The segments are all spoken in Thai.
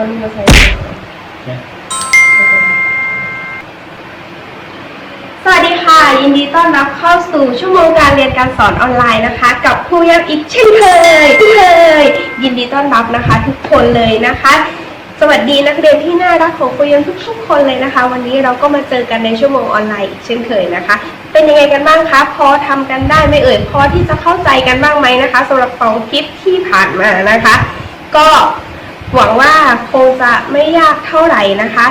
เอานี่มาใส่เนี่ยสวัสดีค่ะ ยินดีต้อนรับเข้าสู่ชั่วโมงการเรียนการสอนออนไลน์นะคะ กับครูยับอีกเช่นเคยเคย ยินดีต้อนรับนะคะ ทุกคนเลยนะคะ สวัสดีนักเรียนที่น่ารักของครูยันทุกๆคนเลยนะคะ วันนี้เราก็มาเจอกันในชั่วโมงออนไลน์อีกเช่นเคยนะคะ เป็นยังไงกันบ้างคะพอทำกันได้ไหมเอ่ยพอที่จะเข้าใจกันบ้างไหมนะคะสำหรับสองคลิปที่ผ่านมานะคะ ก็ หวังว่าคงจะไม่ยากเท่าไหร่นะคะ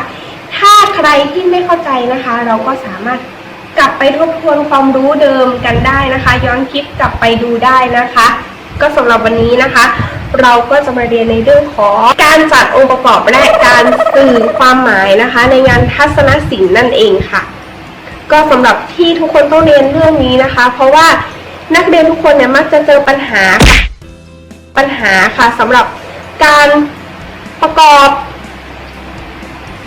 ถ้าใครที่ไม่เข้าใจนะคะ เราก็สามารถกลับไปทบทวนความรู้เดิมกันได้นะคะ ย้อนคลิปกลับไปดูได้นะคะ ก็สำหรับวันนี้นะคะ เราก็จะมาเรียนในเรื่องของการจัดองค์ประกอบและการสื่อความหมายนะคะ ในงานทัศนศิลป์นั่นเองค่ะ ก็สำหรับที่ทุกคนต้องเรียนเรื่องนี้นะคะ เพราะว่านักเรียนทุกคนเนี่ยมักจะเจอปัญหาปัญหาค่ะสำหรับการ ประกอบ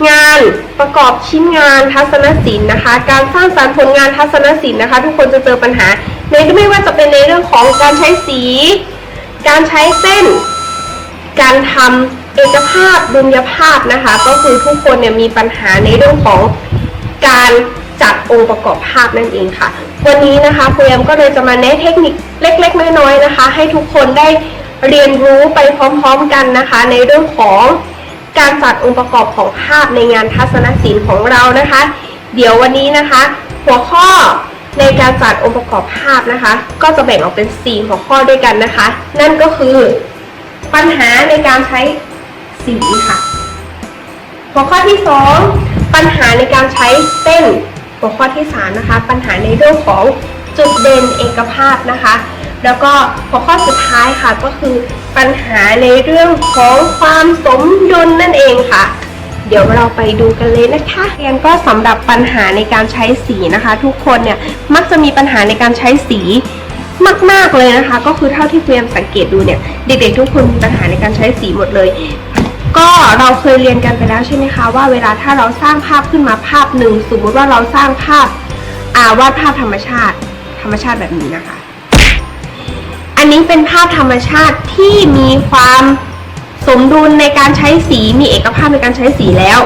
งานประกอบชิ้นงานทัศนศิลป์นะคะ การสร้างสรรค์ผลงานทัศนศิลป์นะคะ ทุกคนจะเจอปัญหาในไม่ว่าจะเป็นในเรื่องของการใช้สี การใช้เส้น การทำเอกภาพดุลยภาพนะคะ ก็คือทุกคนเนี่ยมีปัญหาในเรื่องของการจัดองค์ประกอบภาพนั่นเองค่ะ วันนี้นะคะครูแอมก็เลยจะมาแนะเทคนิคเล็ก ๆ น้อยๆนะคะ ให้ทุกคนได้ เรียนรู้ไปพร้อมๆกันนะคะ ในเรื่องของการจัดองค์ประกอบของภาพในงานทัศนศิลป์ของเรานะคะ เดี๋ยววันนี้นะคะ หัวข้อในการจัดองค์ประกอบภาพนะคะ ก็จะแบ่งออกเป็น 4 หัวข้อด้วยกันนะคะ นั่นก็คือปัญหาในการใช้สีค่ะ หัวข้อที่ 2 ปัญหาในการใช้เส้น หัวข้อที่ 3 นะคะ ปัญหาในเรื่องของจุดเด่นเอกภาพนะคะ แล้วก็หัวข้อสุดท้ายค่ะก็คือปัญหาในเรื่องของความสมดุลนั่นเองค่ะ เดี๋ยวเราไปดูกันเลยนะคะเรียนก็สำหรับปัญหาในการใช้สีนะคะ ทุกคนเนี่ยมักจะมีปัญหาในการใช้สีมาก ๆ เลยนะคะ ก็คือเท่าที่เรียนสังเกตดูเนี่ย เด็กๆทุกคนมีปัญหาในการใช้สีหมดเลย ก็เราเคยเรียนกันไปแล้วใช่ไหมคะว่าเวลาถ้าเราสร้างภาพขึ้นมาภาพหนึ่งสมมติว่าเราสร้างภาพอาวาดภาพธรรมชาติ ธรรมชาติแบบนี้นะคะ อันนี้เป็นภาพธรรมชาติที่มีความสมดุลในการใช้สีมีเอกภาพในการใช้สีแล้ว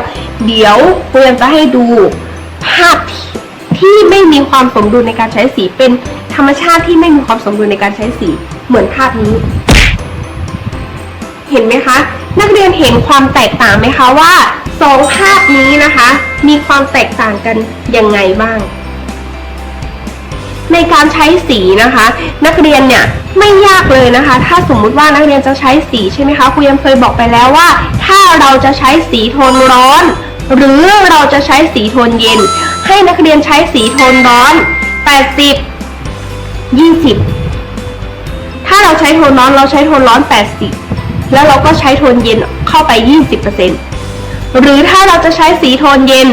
เดี๋ยวเพื่อนจะให้ดูภาพที่ที่ไม่มีความสมดุลในการใช้สีเป็นธรรมชาติที่ไม่มีความสมดุลในการใช้สีเหมือนภาพนี้ เห็นไหมคะ นักเรียนเห็นความแตกต่างไหมคะว่าสองภาพนี้นะคะ มีความแตกต่างกันยังไงบ้าง ในการใช้สีนะคะ นักเรียนเนี่ยไม่ยากเลยนะคะ ถ้าสมมุติว่านักเรียนจะใช้สีใช่ไหมคะครูยังเคยบอกไปแล้วว่า ถ้าเราจะใช้สีโทนร้อน หรือเราจะใช้สีโทนเย็น ให้นักเรียนใช้สีโทนร้อน 80 20 ถ้าเราใช้โทนร้อนเราใช้โทนร้อน 80 แล้วเราก็ใช้โทนเย็นเข้าไป 20%หรือถ้าเราจะใช้สีโทนเย็น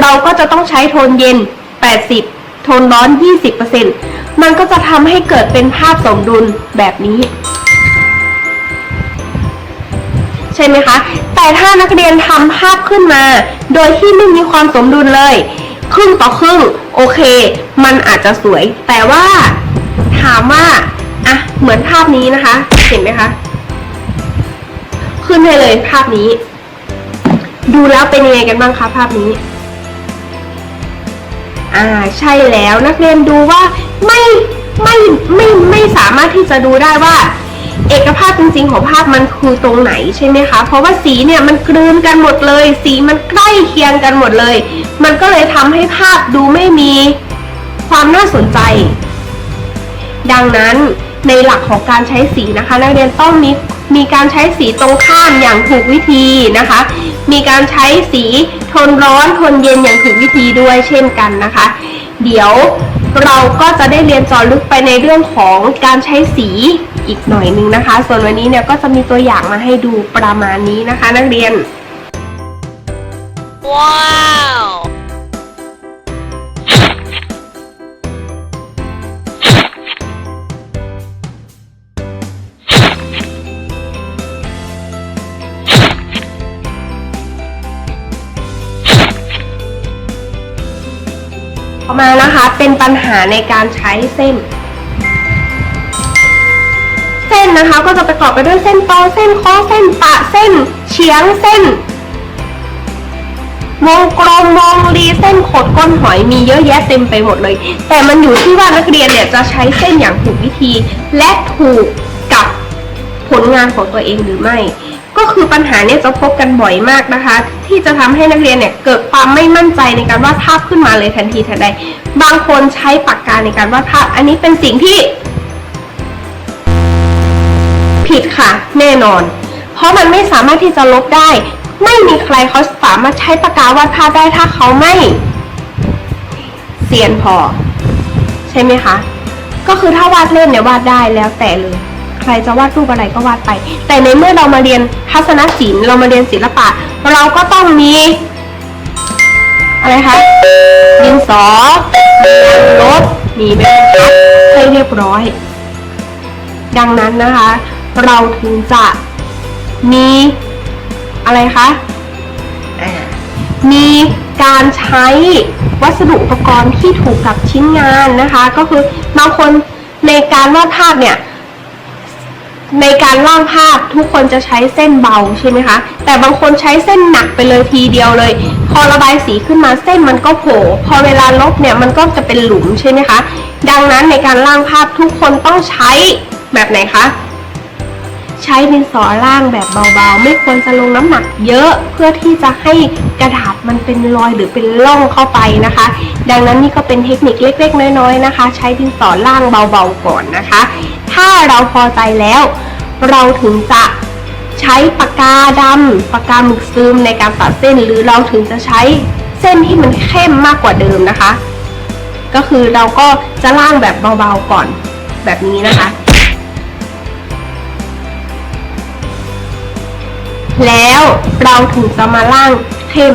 เราก็จะต้องใช้โทนเย็น 80 ทนร้อน 20%มันก็จะทำให้เกิดเป็นภาพสมดุลแบบนี้ ใช่ไหมคะ แต่ถ้านักเรียนทำภาพขึ้นมา โดยที่ไม่มีความสมดุลเลย ครึ่งต่อครึ่ง โอเค มันอาจจะสวย แต่ว่าถามว่าอะเหมือนภาพนี้นะคะ เห็นไหมคะ ขึ้นให้เลยภาพนี้ ดูแล้วเป็นยังไงกันบ้างคะภาพนี้ อ่าใช่แล้วนักเรียนดูว่าไม่ไม่ไม่ไม่สามารถที่จะดูได้ว่า เอกภาพจริงๆของภาพมันคือตรงไหนใช่ไหมคะ เพราะว่าสีเนี่ยมันกลืนกันหมดเลย สีมันใกล้เคียงกันหมดเลย มันก็เลยทำให้ภาพดูไม่มีความน่าสนใจ ดังนั้นในหลักของการใช้สีนะคะ นักเรียนต้องมี มีการใช้สีตรงข้ามอย่างถูกวิธีนะคะ มีการใช้สีทนร้อนทนเย็นอย่างถูกวิธีด้วยเช่นกันนะคะ เดี๋ยวเราก็จะได้เรียนจอลึกไปในเรื่องของการใช้สีอีกหน่อยนึงนะคะ ส่วนวันนี้เนี่ยก็จะมีตัวอย่างมาให้ดูประมาณนี้นะคะ นักเรียน Wow! ต่อ มานะคะ เป็นปัญหาในการใช้เส้น เส้นนนะคะก็จะประกอบไปด้วยเส้นตอเส้นคอเส้นปะเส้นเฉียงเส้น วงกลมวงรีเส้นขดก้นหอยมีเยอะแยะเต็มไปหมดเลย แต่มันอยู่ที่ว่านักเรียนเนี่ยจะใช้เส้นอย่างถูกวิธี และถูกกับผลงานของตัวเองหรือไม่ ก็คือปัญหาเนี่ยจะพบกันบ่อยมากนะคะ ที่จะทำให้นักเรียนเนี่ยเกิดความไม่มั่นใจในการวาดภาพขึ้นมาเลยทันทีทันใด บางคนใช้ปากกาในการวาดภาพ อันนี้เป็นสิ่งที่ ผิดค่ะ แน่นอน เพราะมันไม่สามารถที่จะลบได้ ไม่มีใครเขาสามารถใช้ปากกาวาดภาพได้ถ้าเขาไม่เซียนพอ ใช่ไหมคะ ก็คือถ้าวาดเล่นเนี่ยวาดได้แล้วแต่เลย รจะวาดรูปอะไรก็วาดไป แต่ในเมื่อเรามาเรียนทัศนศิลป์เรามาเรียนศิลปะ เราก็ต้องมีอะไรคะดินสอลบมีไหมคะให้เรียบร้อย ดังนั้นนะคะ เราถึงจะมีอะไรคะมีการใช้วัสดุอุปกรณ์ที่ถูกกับชิ้นงานนะคะ ก็คือบางคนในการวาดภาพเนี่ย ในการร่างภาพทุกคนจะใช้เส้นเบาใช่ไหมคะ แต่บางคนใช้เส้นหนักไปเลยทีเดียวเลย พอระบายสีขึ้นมาเส้นมันก็โผล่พอเวลาลบเนี่ยมันก็จะเป็นหลุมใช่ไหมคะ ดังนั้นในการร่างภาพทุกคนต้องใช้แบบไหนคะ ใช้ดินสอล่างแบบเบาๆ ไม่ควรจะลงน้ำหนักเยอะเพื่อที่จะให้กระดาษมันเป็นรอยหรือเป็นร่องเข้าไปนะคะ ดังนั้นนี่ก็เป็นเทคนิคเล็กๆ น้อยๆนะคะ ใช้ดินสอล่างเบาๆก่อนนะคะ ถ้าเราพอใจแล้ว เราถึงจะใช้ปากกาดำปากกาหมึกซึมในการตัดเส้น หรือเราถึงจะใช้เส้นที่มันเข้มมากกว่าเดิมนะคะ ก็คือเราก็จะล่างแบบเบาๆก่อนแบบนี้นะคะ แล้วเราถึงจะมาล่างเข้ม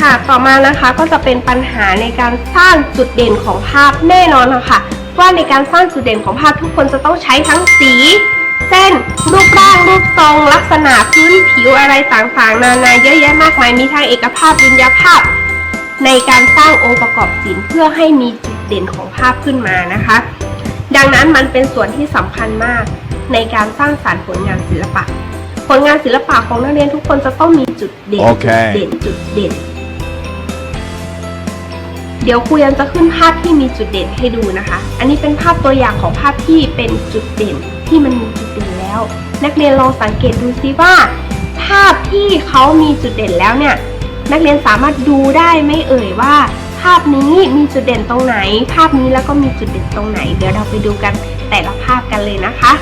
ค่ะต่อมานะคะก็จะเป็นปัญหาในการสร้างจุดเด่นของภาพแน่นอนนะคะว่าในการสร้างจุดเด่นของภาพทุกคนจะต้องใช้ทั้งสี เส้น รูปร่างรูปทรง ลักษณะพื้นผิวอะไรต่างๆ นานาเยอะแยะมากมายมีทั้งเอกภาพวิญญาภาพ ในการสร้างองค์ประกอบศิลป์เพื่อให้มีจุดเด่นของภาพขึ้นมานะคะ ดังนั้นมันเป็นส่วนที่สำคัญมากในการสร้างสรรค์ผลงานศิลปะ ผลงานศิลปะของนักเรียนทุกคนจะต้องมีจุดเด่นโอเคจุดเด่นจุดเด่น เดี๋ยวครูยังจะขึ้นภาพที่มีจุดเด่นให้ดูนะคะ อันนี้เป็นภาพตัวอย่างของภาพที่เป็นจุดเด่นที่มันมีจุดเด่นแล้ว นักเรียนลองสังเกตดูซิว่า ภาพที่เขามีจุดเด่นแล้วเนี่ย นักเรียนสามารถดูได้ไหม่เอ่ยว่า ภาพนี้มีจุดเด่นตรงไหน ภาพนี้แล้วก็มีจุดเด่นตรงไหน เดี๋ยวเราไปดูกันแต่ละภาพกันเลยนะคะ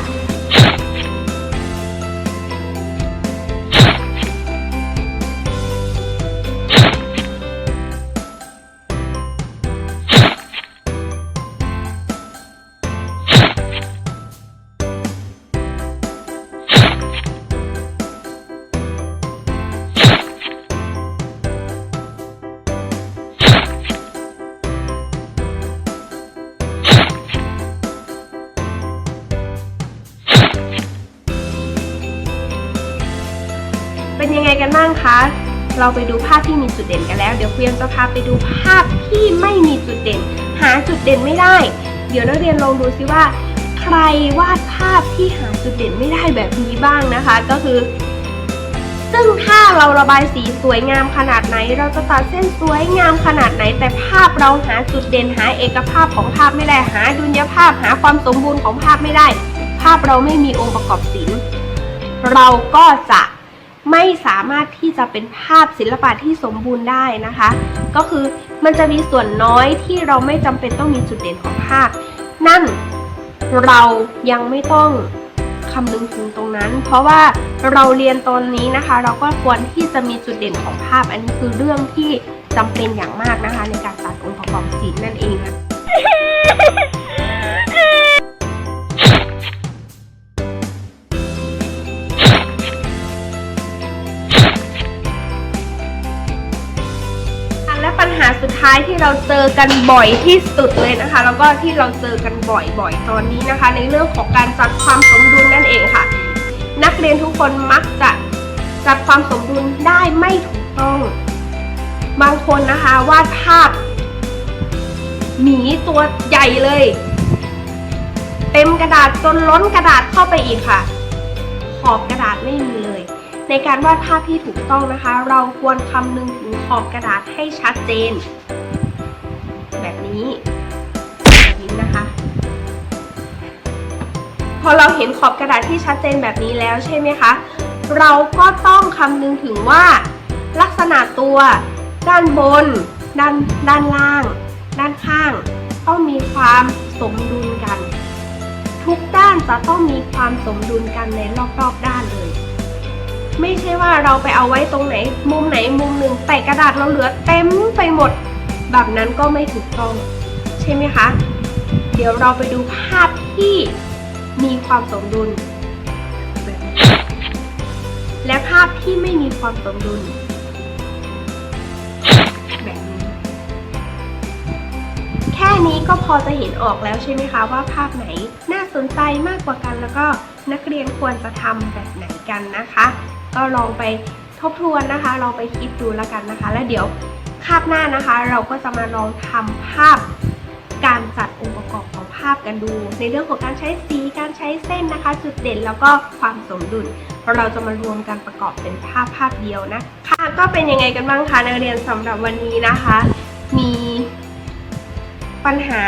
กันบ้างคะ เราไปดูภาพที่มีจุดเด่นกันแล้ว เดี๋ยวครูยังจะพาไปดูภาพที่ไม่มีจุดเด่น หาจุดเด่นไม่ได้ เดี๋ยวนักเรียนลองดูซิว่า ใครวาดภาพที่หาจุดเด่นไม่ได้แบบนี้บ้างนะคะ ก็คือ ซึ่งถ้าเราระบายสีสวยงามขนาดไหน เราจะตัดเส้นสวยงามขนาดไหน แต่ภาพเราหาจุดเด่นหาเอกภาพของภาพไม่ได้หาดุลยภาพหาความสมบูรณ์ของภาพไม่ได้ ภาพเราไม่มีองค์ประกอบศิลป์เราก็จะ ไม่สามารถที่จะเป็นภาพศิลปะที่สมบูรณ์ได้นะคะ ก็คือมันจะมีส่วนน้อยที่เราไม่จำเป็นต้องมีจุดเด่นของภาพ นั่นเรายังไม่ต้องคำนึงถึงตรงนั้น เพราะว่าเราเรียนตอนนี้นะคะ เราก็ควรที่จะมีจุดเด่นของภาพ อันนี้คือเรื่องที่จำเป็นอย่างมากนะคะ ในการตัดองค์ประกอบศิลป์นั่นเองนะ ท้ายที่เราเจอกันบ่อยที่สุดเลยนะคะ แล้วก็ที่เราเจอกันบ่อยๆ ตอนนี้นะคะ ในเรื่องของการจัดความสมดุลนั่นเองค่ะ นักเรียนทุกคนมักจะจัดความสมดุลได้ไม่ถูกต้อง บางคนนะคะวาดภาพหมีตัวใหญ่เลย เต็มกระดาษจนล้นกระดาษเข้าไปอีกค่ะ ขอบกระดาษไม่มีเลย ในการวาดภาพที่ถูกต้องนะคะ เราควรคำนึงถึงขอบกระดาษให้ชัดเจน แบบนี้แบบนี้นะคะ พอเราเห็นขอบกระดาษที่ชัดเจนแบบนี้แล้วใช่ไหมคะ เราก็ต้องคำนึงถึงว่า ลักษณะตัว ด้านบน ด้านด้านล่าง ด้านข้าง ต้องมีความสมดุลกัน ทุกด้านจะต้องมีความสมดุลกันในรอบๆด้านเลยไม่ใช่ว่าเราไปเอาไว้ตรงไหน มุมไหนมุมหนึ่งแต่กระดาษเราเหลือเต็มไปหมด แบบนั้นก็ไม่ถูกต้อง ใช่ไหมคะ เดี๋ยวเราไปดูภาพที่มีความสมดุลแบบนี้และภาพที่ไม่มีความสมดุล แบบนี้ แค่นี้ก็พอจะเห็นออกแล้วใช่ไหมคะ ว่าภาพไหนน่าสนใจมากกว่ากันแล้วก็นักเรียนควรจะทำแบบไหนกันนะคะ ก็ลองไปทบทวนนะคะ ลองไปคิดดูแล้วกันนะคะ แล้วเดี๋ยว คาบหน้านะคะ เราก็จะมาลองทำภาพการจัดองค์ประกอบของภาพกันดู ในเรื่องของการใช้สีการใช้เส้นนะคะ จุดเด่นแล้วก็ความสมดุลเราจะมารวมกันประกอบเป็นภาพภาพเดียวนะคะก็เป็นยังไงกันบ้างคะนักเรียนสำหรับวันนี้นะคะ มีปัญหา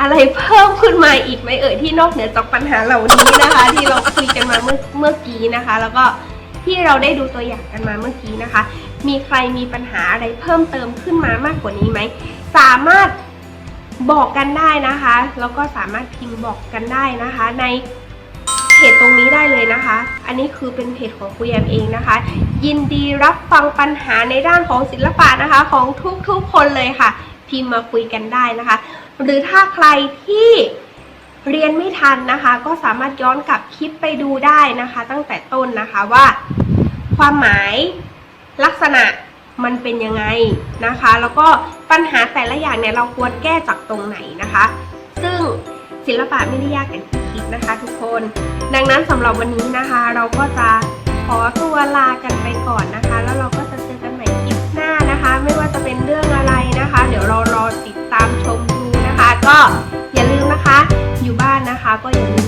อะไรเพิ่มขึ้นมาอีกไหมเอ่ยที่นอกเหนือจากปัญหาเหล่านี้นะคะ ที่เราคุยกันมาเมื่อเมื่อกี้นะคะ แล้วก็ที่เราได้ดูตัวอย่างกันมาเมื่อกี้นะคะ มีใครมีปัญหาอะไรเพิ่มเติมขึ้นมามากกว่านี้ไหม สามารถบอกกันได้นะคะ แล้วก็สามารถพิมพ์บอกกันได้นะคะ ในเพจตรงนี้ได้เลยนะคะ อันนี้คือเป็นเพจของครูแยมเองนะคะ ยินดีรับฟังปัญหาในด้านของศิลปะนะคะ ของทุกๆคนเลยค่ะ พิมพ์มาคุยกันได้นะคะ หรือถ้าใครที่เรียนไม่ทันนะคะ ก็สามารถย้อนกลับคลิปไปดูได้นะคะ ตั้งแต่ต้นนะคะว่า ความหมาย ลักษณะมันเป็นยังไงนะคะ แล้วก็ปัญหาแต่ละอย่างเนี่ยเราควรแก้จากตรงไหนนะคะ ซึ่งศิลปะไม่ได้ยากอย่างที่คิดนะคะ ทุกคน ดังนั้นสำหรับวันนี้นะคะ เราก็จะขอตัวลากันไปก่อนนะคะ แล้วเราก็จะเจอกันใหม่คลิปหน้านะคะ ไม่ว่าจะเป็นเรื่องอะไรนะคะ เดี๋ยวเรารอติดตามชมดูนะคะ ก็อย่าลืมนะคะ อยู่บ้านนะคะก็อย่าลื